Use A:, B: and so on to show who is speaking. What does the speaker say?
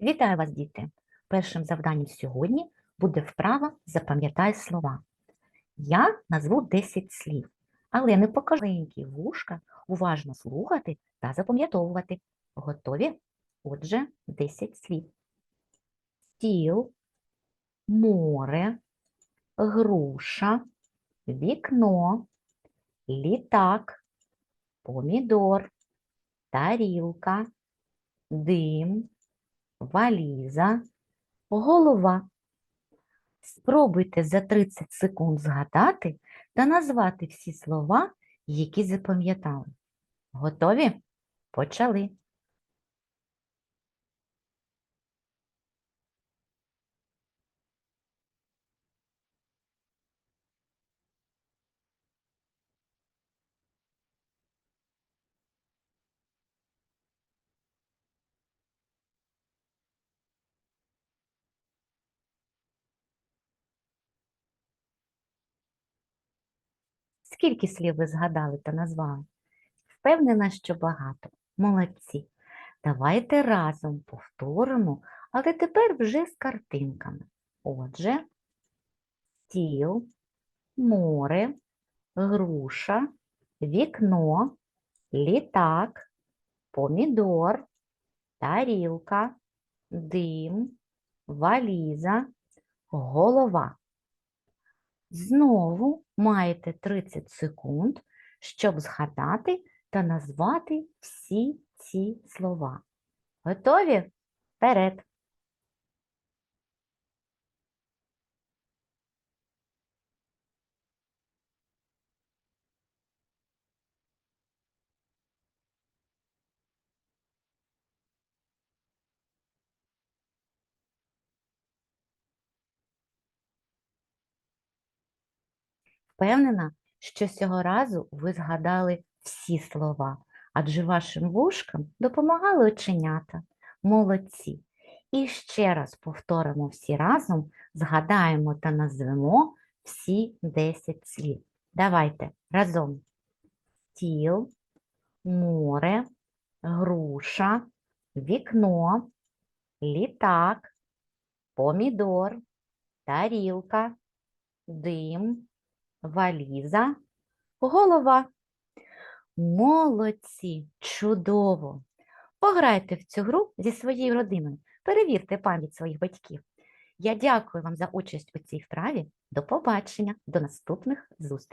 A: Вітаю вас, діти! Першим завданням сьогодні буде вправа «Запам'ятай слова». Я назву 10 слів, але не покажу маленькі вушка, уважно слухати та запам'ятовувати. Готові? Отже, 10 слів. Стіл, море, груша, вікно, літак, помідор, тарілка, дим, валіза, голова. Спробуйте за 30 секунд згадати та назвати всі слова, які запам'ятали. Готові? Почали. Скільки слів ви згадали та назвали? Впевнена, що багато. Молодці. Давайте разом повторимо, але тепер вже з картинками. Отже, стіл, море, груша, вікно, літак, помідор, тарілка, дим, валіза, голова. Знову маєте 30 секунд, щоб згадати та назвати всі ці слова. Готові? Вперед! Впевнена, що цього разу ви згадали всі слова, адже вашим вушкам допомагали оченята. Молодці. І ще раз повторимо всі разом, згадаємо та назвемо всі 10 слів. Давайте разом. Стіл, море, груша, вікно, літак, помідор, тарілка, дим, валіза, голова. Молодці, чудово! Пограйте в цю гру зі своєю родиною, перевірте пам'ять своїх батьків. Я дякую вам за участь у цій вправі. До побачення, до наступних зустрічей!